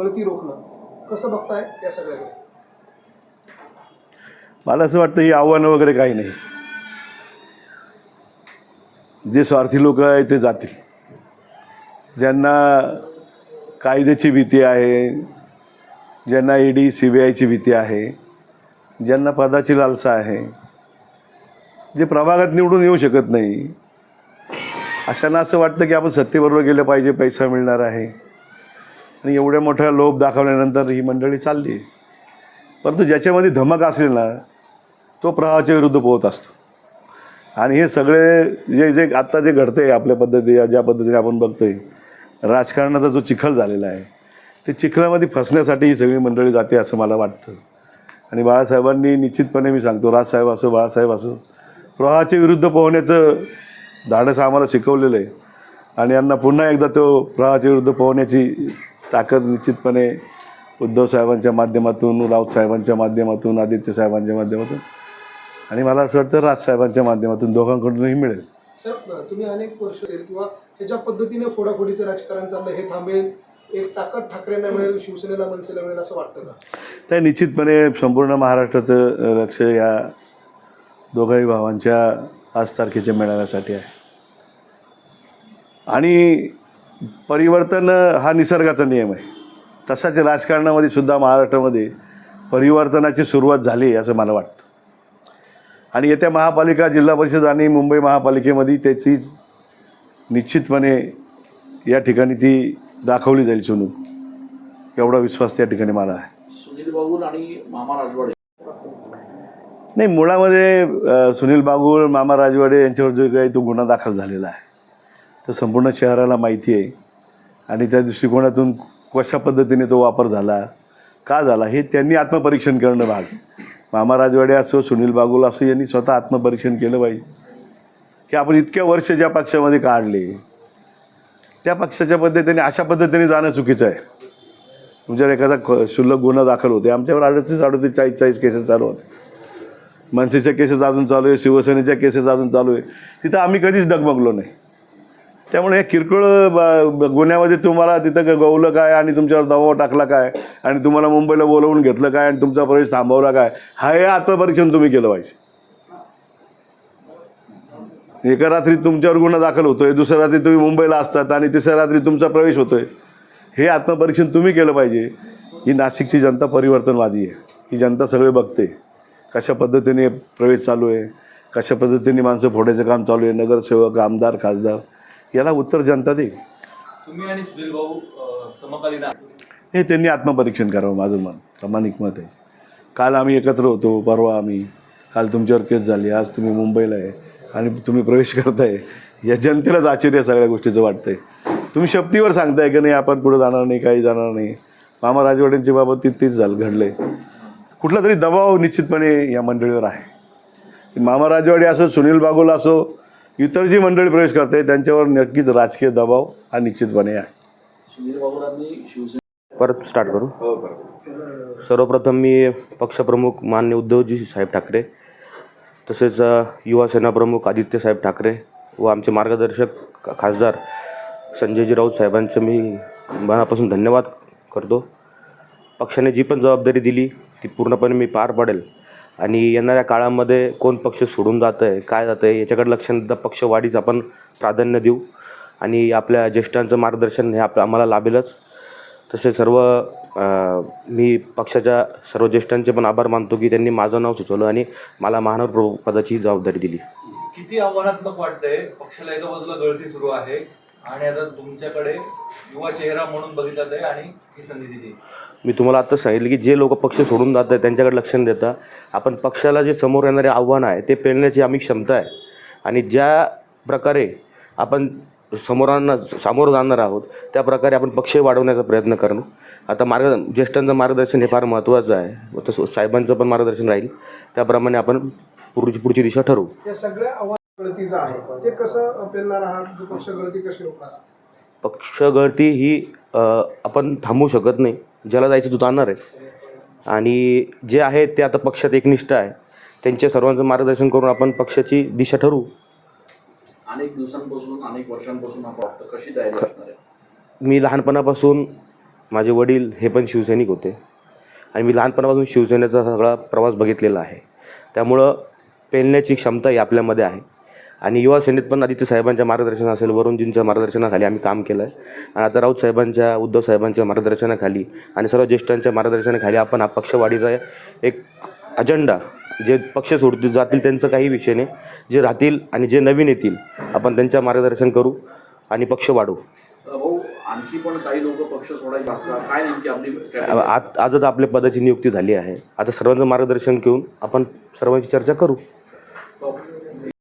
गळती रोखणं. कसं बघताय या सगळ्याकडे? मला असं वाटतं ही आव्हानं वगैरे काही नाही. जे स्वार्थी लोक आहे ते जातील. ज्यांना कायद्याची भीती आहे ज्यांना ई डी सी बी आयची भीती आहे ज्यांना पदाची लालसा आहे जे प्रभागात निवडून येऊ शकत नाही अशांना असं वाटतं की आपण सत्तेबरोबर गेलं पाहिजे पैसा मिळणार आहे. आणि एवढ्या मोठ्या लोभ दाखवल्यानंतर ही मंडळी चालली. परंतु ज्याच्यामध्ये धमक असेल ना तो प्रवाहाच्या विरुद्ध पोहत असतो. आणि हे सगळे जे जे आत्ता जे घडतंय आपल्या पद्धती ज्या पद्धतीने आपण बघतोय राजकारणाचा जो चिखल झालेला आहे ते चिखलामध्ये फसण्यासाठी ही सगळी मंडळी जाते असं मला वाटतं. आणि बाळासाहेबांनी निश्चितपणे मी सांगतो राजसाहेब असो बाळासाहेब असो प्रवाहाच्या विरुद्ध पोहण्याचं धाडस आम्हाला शिकवलेलं आहे. आणि यांना पुन्हा एकदा तो प्रवाहाच्या विरुद्ध पोहण्याची ताकद निश्चितपणे उद्धव साहेबांच्या माध्यमातून राऊत साहेबांच्या माध्यमातून आदित्य साहेबांच्या माध्यमातून आणि मला असं वाटतं राजसाहेबांच्या माध्यमातून दोघांकडूनही मिळेल. सर तुम्ही अनेक वर्ष किंवा त्याच्या पद्धतीने फोडाफोडीचं राजकारण चाललं हे थांबेल. एक ताकद ठाकरेंना मिळेल शिवसेनेला मनसेला मिळेल असं वाटतं का? तर निश्चितपणे संपूर्ण महाराष्ट्राचं लक्ष या दोघाही भावांच्या पाच तारखेच्या मेळाव्यासाठी आहे. आणि परिवर्तन हा निसर्गाचा नियम आहे. तसाच राजकारणामध्ये सुद्धा महाराष्ट्रामध्ये परिवर्तनाची सुरुवात झाली असं मला वाटतं. आणि येत्या महापालिका जिल्हा परिषद आणि मुंबई महापालिकेमध्ये त्याची निश्चितपणे या ठिकाणी ती दाखवली जाईल चुनूक एवढा विश्वास त्या ठिकाणी मला आहे. सुनील बाबूल आणि मामा राजवाडे. नाही मुळामध्ये सुनील बागुल मामा राजवाडे यांच्यावर जो काही तो गुन्हा दाखल झालेला आहे. तर संपूर्ण शहराला माहिती आहे. आणि त्या दृष्टिकोनातून कशा पद्धतीने तो वापर झाला का झाला हे त्यांनी आत्मपरीक्षण करणं भाग. मामा राजवाडे असो सुनील बागुल असो यांनी स्वतः आत्मपरीक्षण केलं पाहिजे. की आपण इतक्या वर्ष ज्या पक्षामध्ये काढले त्या पक्षाच्या पद्धतीने अशा पद्धतीने जाणं चुकीचं आहे. तुमच्यावर एखादा क- क्षुल्लक गुन्हा दाखल होते आमच्यावर अडतीस अडतीस चाळीस चाळीस केसेस चालू होते. मनसेच्या केसेस अजून चालू आहे शिवसेनेच्या केसेस अजून चालू आहे. तिथं आम्ही कधीच डगमगलो नाही. त्यामुळे हे किरकोळ ब- गुन्ह्यामध्ये तुम्हाला तिथं ग- गवलं काय आणि तुमच्यावर दबाव टाकला काय? आणि तुम्हाला मुंबईला बोलवून घेतलं काय आणि तुमचा प्रवेश थांबवला काय? हा हे आत्मपरीक्षण तुम्ही केलं पाहिजे. एका रात्री तुमच्यावर गुन्हा दाखल होतोय दुसऱ्या रात्री तुम्ही मुंबईला असतात आणि तिसऱ्या रात्री तुमचा प्रवेश होतोय. हे आत्मपरीक्षण तुम्ही केलं पाहिजे. ही नाशिकची जनता परिवर्तनवादी आहे. ही जनता सगळे बघते. कशा पद्धतीने प्रवेश चालू आहे? कशा पद्धतीने माणसं फोडायचं काम चालू आहे? नगरसेवक आमदार खासदार. याला उत्तर जनता देईल. तुम्ही आणि सुनील भाऊ समकालीन. हे त्यांनी आत्मपरीक्षण करावं माझं मन. प्रामाणिक मत आहे. काल आम्ही एकत्र होतो परवा आम्ही. काल तुमच्यावर केस झाली आज तुम्ही मुंबईला आहे आणि तुम्ही प्रवेश करताय. या जनतेलाच आश्चर्य सगळ्या गोष्टीचं वाटतंय. तुम्ही शपथीवर सांगताय की नाही आपण पुढे जाणार नाही काही जाणार नाही. मामा राजवाड्यांच्या बाबत ती तीच झालं घडलंय. कुठला तरी दबाव निश्चितपणे या मंडळीवर आहे. मामा राजवाडी असो सुनील बागोल असो इतर जी मंडळी प्रवेश करते त्यांच्यावर नक्कीच राजकीय दबाव हा निश्चितपणे आहे. परत स्टार्ट करू. सर्वप्रथम मी पक्षप्रमुख मान्य उद्धवजी साहेब ठाकरे तसेच युवा सेना प्रमुख आदित्य साहेब ठाकरे व आमचे मार्गदर्शक खासदार संजयजी राऊत साहेबांचं मी मनापासून धन्यवाद करतो. पक्षाने जी पण जबाबदारी दिली ती पूर्णपणे मी पार पाडेल. आणि येणाऱ्या काळामध्ये कोण पक्ष सोडून जातं आहे काय जातं आहे याच्याकडे लक्ष न देता आपण प्राधान्य देऊ. आणि आपल्या ज्येष्ठांचं मार्गदर्शन हे आप आम्हाला लाभेलच. तसे सर्व मी पक्षाच्या सर्व ज्येष्ठांचे पण आभार मानतो की त्यांनी माझं नाव सुचवलं आणि मला महानगर प्रमुख पदाची जबाबदारी दिली. किती आव्हानात्मक वाटतंय? पक्षाला एका बाजूला गळती सुरू आहे. आणि आता तुमच्याकडे युवा चेहरा म्हणून बघितला जाते आणि ही संधी दिली मी तुम्हाला आत्ताच सांगितलं की जे लोक पक्ष सोडून जात आहेत त्यांच्याकडे लक्ष न देता आपण पक्षाला जे समोर येणारे आव्हान आहे ते पेलण्याची आम्ही क्षमता आहे. आणि ज्या प्रकारे आपण समोरांना सामोरं जाणार आहोत त्या प्रकारे आपण पक्ष वाढवण्याचा प्रयत्न करणं आता मार्ग ज्येष्ठांचं मार्गदर्शन हे फार महत्त्वाचं आहे. तसं साहेबांचं पण मार्गदर्शन राहील. त्याप्रमाणे आपण पुढची पुढची दिशा ठरवू. या सगळ्या आव्हान गळतीचं आहे. ते कसं पेलणार आहात? पक्ष गळती कशी रोखणार आहात? पक्ष गळती ही अ, आपण थांबवू शकत नाही. ज्याला जायचं तो जाणार आहे. आणि जे आहे ते आता पक्षात एकनिष्ठ आहे. त्यांच्या सर्वांचं मार्गदर्शन करून आपण पक्षाची दिशा ठरवू. अनेक दिवसांपासून अनेक वर्षांपासून आपण वाटतं कशी तयारी असणार आहे? मी लहानपणापासून माझे वडील हे पण शिवसैनिक होते. आणि मी लहानपणापासून शिवसेनेचा सगळा प्रवास बघितलेला आहे. त्यामुळं पेलण्याची क्षमता ही आपल्यामध्ये आहे. आणि युवा सेनेत पण आदित्य साहेबांच्या मार्गदर्शन असेल वरुणजींच्या मार्गदर्शनाखाली आम्ही काम केलं आहे आणि आता राऊत साहेबांच्या उद्धव साहेबांच्या मार्गदर्शनाखाली आणि सर्व ज्येष्ठांच्या मार्गदर्शनाखाली आपण हा पक्षवाढीचा एक अजेंडा जे पक्ष सोडतील जातील त्यांचं काही विषय नाही. जे राहतील आणि जे नवीन येतील आपण त्यांच्या मार्गदर्शन करू आणि पक्ष भाऊ आणखी पण काही लोक पक्ष? काय नेमकी आपली? आज आजच आपल्या पदाची नियुक्ती झाली आहे. आता सर्वांचं मार्गदर्शन घेऊन आपण सर्वांची चर्चा करू.